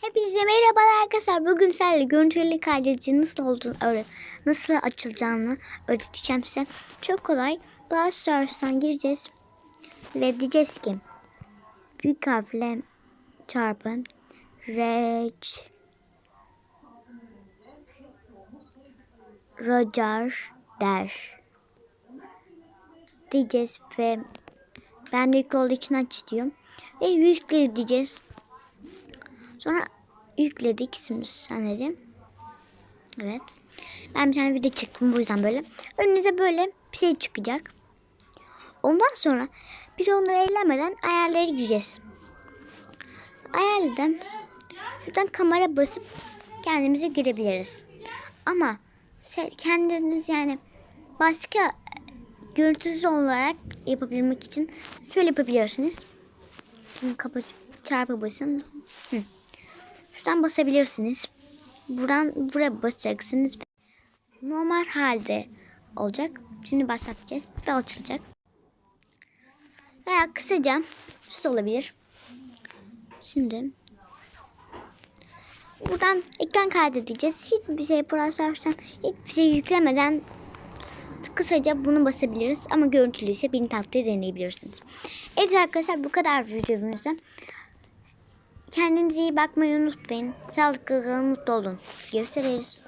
Hepinize merhabalar arkadaşlar. Bugün sizlerle görüntülü kaydedici nasıl olduğunu öğret nasıl açılacağını öğreteceğim size. Çok kolay. Brawl Stars'tan gireceğiz. Ve diyeceğiz ki büyük harfle çarpı Reg Roger Dash diyeceğiz ve ben de olduğu için aç diyorum. Ve yükle diyeceğiz. Sonra yükledik şimdi sanırım. Evet. Ben bir tane video çektim bu yüzden böyle. Önünüze böyle bir şey çıkacak. Ondan sonra biz onları ellemeden ayarlara gireceğiz. Ayarladım. Şuradan kamera basıp kendimizi görebiliriz. Ama kendiniz yani başka görüntüsüz olarak yapabilmek için şöyle yapabilirsiniz. Şimdi kapı çarpı basın. Hı. Şuradan basabilirsiniz. Buradan buraya basacaksınız. Normal halde olacak. Şimdi başlatacağız ve açılacak. Veya kısaca üst olabilir. Şimdi buradan ekran kaydedeceğiz. Hiçbir şey Process'tan hiçbir şey yüklemeden kısaca bunu basabiliriz. Ama görüntülü ise beni takdir deneyebilirsiniz. Evet arkadaşlar bu kadar videomuzda. Kendinize iyi bakmayı unutmayın. Sağlıklı kalın, mutlu olun. Görüşürüz.